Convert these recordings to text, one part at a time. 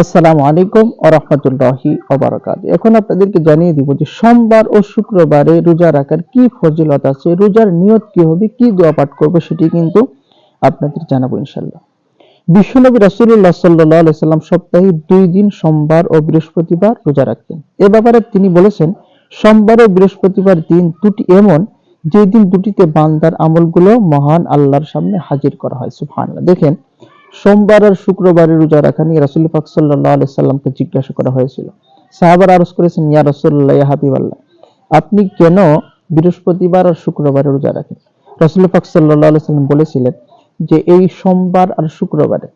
আসসালামু আলাইকুম আরহামতুল্লাহি ওবারাকাত এখন আপনাদেরকে জানিয়ে দিব যে সোমবার ও শুক্রবারে রোজা রাখার কি ফজিলত আছে, রোজার নিয়ত কি হবে, কি দোয়া পাঠ করবে সেটি কিন্তু আপনাদের জানাব ইনশাল্লাহ বিশ্বনবী রাসূলুল্লাহ সাল্লাল্লাহু আলাইহি সাল্লাম সপ্তাহে দুই দিন সোমবার ও বৃহস্পতিবার রোজা রাখতেন। এ ব্যাপারে তিনি বলেছেন, সোমবার ও বৃহস্পতিবার দিন দুটি এমন যে দিন দুটিতে বান্দার আমলগুলো মহান আল্লাহর সামনে হাজির করা হয়, সুবহানাল্লাহ। দেখেন সোমবার আর শুক্রবারে রোজা রাখা নিয়ে রাসুল পাক সাল্লাহ আলাই সাল্লামকে জিজ্ঞাসা করা হয়েছিল। সাহাবার আরজ করেছেন, ইয়া রসুল্লাহ ইয়া হাবিব আল্লাহ আপনি কেন বৃহস্পতিবার আর শুক্রবারে রোজা রাখেন? রাসুল পাক সাল্লাহ আলাই সাল্লাম বলেছিলেন যে, এই সোমবার আর শুক্রবারে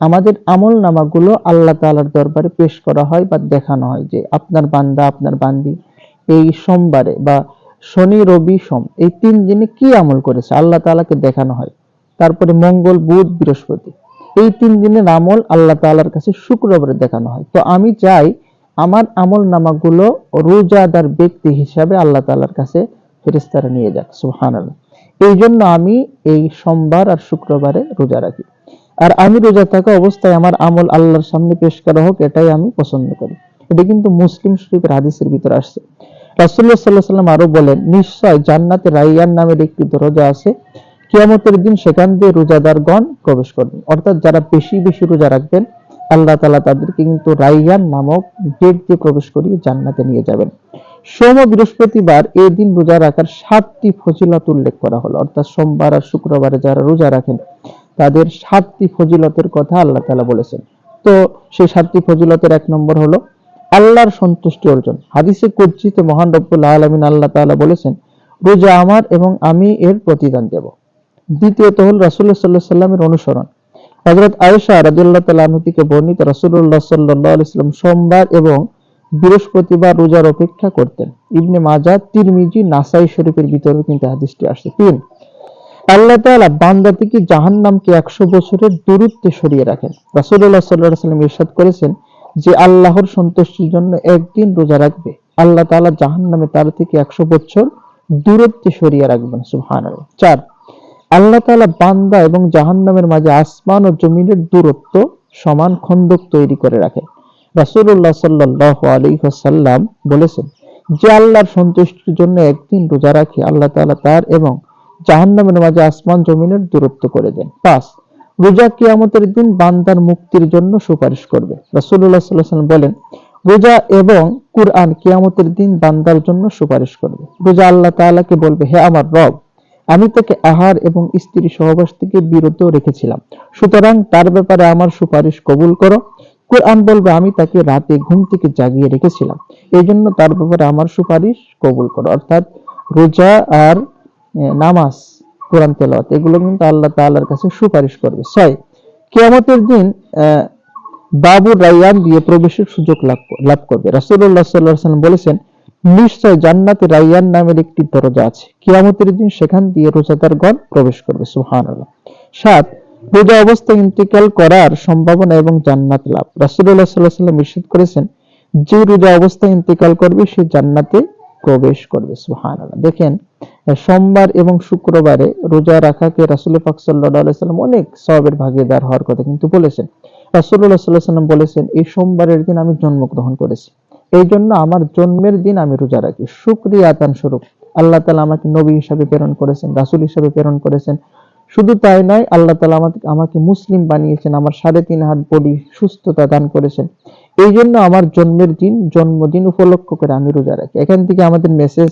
আমাদের আমল নামাগুলো আল্লাহ তাআলার দরবারে পেশ করা হয় বা দেখানো হয় যে, আপনার বান্দা, আপনার বান্দি এই সোমবারে বা শনি, রবি, সোম, এই তিন দিনে কি আমল করেছে? আল্লাহ তাআলাকে দেখানো হয়। তারপরে মঙ্গল, বুধ, বৃহস্পতি। এই তিন দিনের আমল আল্লাহ তাআলার কাছে শুক্রবারে দেখানো হয়। তো আমি চাই আমার আমল নামাগুলো রোজাদার ব্যক্তি হিসাবে আল্লাহ তাআলার কাছে ফেরেশতারা নিয়ে যাক, সুবহানাল্লাহ। এই জন্য আমি এই সোমবার আর শুক্রবারে রোজা রাখি। আর আমি রোজা থাকা অবস্থায় আমার আমল আল্লাহর সামনে পেশ করা হোক, এটাই আমি পছন্দ করি। এটা কিন্তু মুসলিম শরীফের হাদিসের ভিতরে আসছে। রাসূলুল্লাহ সাল্লাল্লাহু আলাইহি সাল্লাম আরও বলেন, নিশ্চয় জান্নাতে রাইয়ান নামের একটি দরজা আছে কিয়ামতের দিন সেখান দিয়ে রোজাদারগণ প্রবেশ করবেন অর্থাৎ যারা বেশি বেশি রোজা রাখবেন, আল্লাহ তালা তাদেরকে কিন্তু রাইয়ান নামক গেট দিয়ে প্রবেশ করিয়ে জান্নাতে নিয়ে যাবেন। সোম বৃহস্পতিবার এই দিন রোজা রাখার সাতটি ফজিলত উল্লেখ করা হলো। অর্থাৎ সোমবার আর শুক্রবারে যারা রোজা রাখেন, তাদের সাতটি ফজিলতের কথা আল্লাহ তালা বলেছেন। তো সেই সাতটি ফজিলতের এক নম্বর হলো, আল্লাহর সন্তুষ্টি অর্জন। হাদিসে কুজ্জিতে মহান রব্বুল আলমিন আল্লাহ তাআলা বলেছেন, রোজা আমার এবং আমি এর প্রতিদান দেব। দ্বিতীয়ত হল রাসুল্লাহ সাল্লাহ সাল্লামের অনুসরণ। হজরত আয়েশা রাজিউল্লাহ তাল্লাহ থেকে বর্ণিত রাসুল্লাহ সাল্লাহ ইসলাম সোমবার এবং বৃহস্পতিবার রোজার অপেক্ষা করতেন। ইবনে মাজা তিরমিজি, নাসাই শরীফের ভিতরে কিন্তু হাদিসটি আসছে। তিন, আল্লাহ তাআলা বান্দা থেকে জাহান্নামকে একশো বছরের দূরত্বে সরিয়ে রাখেন। রাসূলুল্লাহ সাল্লাল্লাহু আলাইহি সাল্লাম ইরশাদ করেছেন যে আল্লাহর সন্তুষ্টির জন্য একদিন রোজা রাখবে। আল্লাহ তাআলা জাহান্নামে তার থেকে একশো বছর দূরত্বে সরিয়ে রাখবেন, সুবহানাল্লাহ। চার আল্লাহ তাআলা বান্দা এবং জাহান্নামের মাঝে আসমান ও জমিনের দূরত্ব সমান খন্দক তৈরি করে রাখেন রাসূলুল্লাহ সাল্লাল্লাহু আলাইহি ওয়াসাল্লাম বলেছেন, যে আল্লাহর সন্তুষ্টির জন্য একদিন রোজা রাখে, আল্লাহ তাআলা তার এবং জাহান্নামের মাঝে আসমান জমিনের দূরত্ব করে দেন। পাঁচ, রোজা কিয়ামতের দিন বান্দার মুক্তির জন্য সুপারিশ করবে। রাসূলুল্লাহ সাল্লাল্লাহু আলাইহি বলেন, রোজা এবং কুরআন কিয়ামতের দিন বান্দার জন্য সুপারিশ করবে। রোজা আল্লাহ তাআলাকে বলবে, হে আমার রব আমি তাকে আহার এবং স্ত্রী সহবাস থেকে বিরত রেখেছিলাম। সুতরাং তার ব্যাপারে আমার সুপারিশ কবুল করো। কোরআন বলবে, আমি তাকে রাতে ঘুম থেকে জাগিয়ে রেখেছিলাম। এই জন্য তার ব্যাপারে আমার সুপারিশ কবুল করো। অর্থাৎ রোজা আর নামাজ, কোরআন তেলাওয়াত, এগুলো কিন্তু আল্লাহ তাআলার কাছে সুপারিশ করবে। ছয়, কিয়ামতের দিন বাবু রাইয়ান দিয়ে প্রবেশের সুযোগ লাভ লাভ করবে। রাসূলুল্লাহ সাল্লাল্লাহু বলেছেন নিশ্চয় জান্নাতে রাইয়ান নামের একটি দরজা আছে। কিয়ামতের দিন সেখান দিয়ে রোজাদারগণ প্রবেশ করবে, সুবহানাল্লাহ। সাত, রোজা অবস্থায় ইন্তেকাল করার সম্ভাবনা এবং জান্নাত লাভ। রাসূলুল্লাহ সাল্লাল্লাহু আলাইহি ওয়াসাল্লাম ইরশাদ করেছেন, যে রোজা অবস্থায় ইন্তেকাল করবে, সে জান্নাতে প্রবেশ করবে, সুবহানাল্লাহ। দেখেন, সোমবার এবং শুক্রবারে রোজা রাখাকে রাসূল পাক আলাইহি অনেক সওয়াবের ভাগিদার হওয়ার কথা কিন্তু বলেছেন। রাসূলুল্লাহ সাল্লাল্লাহু আলাইহি ওয়াসাল্লাম বলেছেন, এই সোমবারের দিন আমি জন্মগ্রহণ করেছি। এই জন্য আমার জন্মের দিন আমি রোজা রাখি। শুক্রিয়া আতান স্বরূপ। আল্লাহ তালা আমাকে নবী হিসাবে প্রেরণ করেছেন, রাসুল হিসাবে প্রেরণ করেছেন। শুধু তাই নয়, আল্লাহ তালা আমাকে আমাকে মুসলিম বানিয়েছেন, আমার সাড়ে তিন হাত বডি সুস্থতা দান করেছেন। এই জন্য আমার জন্মের দিন, জন্মদিন উপলক্ষ করে আমি রোজা রাখি। এখান থেকে আমাদের মেসেজ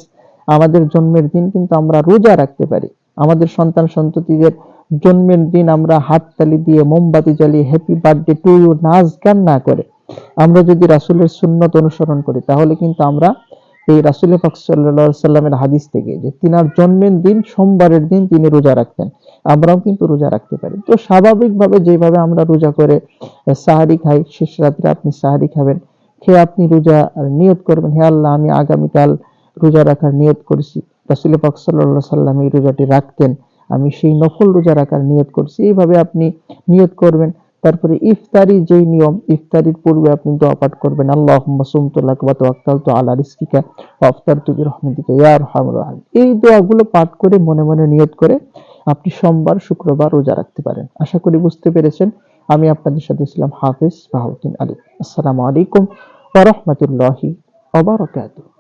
আমাদের জন্মের দিন কিন্তু আমরা রোজা রাখতে পারি। আমাদের সন্তান সন্ততিদের জন্মের দিন আমরা হাততালি দিয়ে, মোমবাতি জ্বালিয়ে হ্যাপি বার্থডে টু ইউ নাচ গান না করে। আমরা যদি রাসুলের সুন্নত অনুসরণ করি, তাহলে কিন্তু আমরা এই রাসুল সাল্লামের হাদিস থেকে যে তিনার জন্মের দিন, সোমবারের দিন তিনি রোজা রাখতেন। আমরাও কিন্তু রোজা রাখতে পারি। তো স্বাভাবিকভাবে যেভাবে আমরা রোজা করে সাহারি খাই, শেষ রাত্রে আপনি সাহারি খাবেন, খেয়ে আপনি রোজা নিয়ত করবেন, হে আল্লাহ, আমি আগামীকাল রোজা রাখার নিয়ত করেছি। রাসুল পাক সাল্লাহ সাল্লাম এই রোজাটি রাখতেন, আমি সেই নফল রোজা রাখার নিয়ত করছি। এইভাবে আপনি নিয়ত করবেন। তারপরে ইফতারি যেই নিয়ম, ইফতারির পূর্বে আপনি দোয়া পাঠ করবেন, আল্লাহুম্মা সুমতু লাক ওয়া তাওয়াক্কালতু আলা রিজকিকা ওয়া আফতারতু বিরহমাতিকা ইয়া আরহামার রাহিম এই দোয়াগুলো পাঠ করে মনে মনে নিয়ত করে আপনি সোমবার, শুক্রবার রোজা রাখতে পারেন। আশা করি বুঝতে পেরেছেন। আমি আপনাদের সাথে ছিলাম হাফিজ বাহাউদ্দিন আলী। আসসালামু আলাইকুম ওয়া রাহমাতুল্লাহি ওয়া বারাকাতুহু।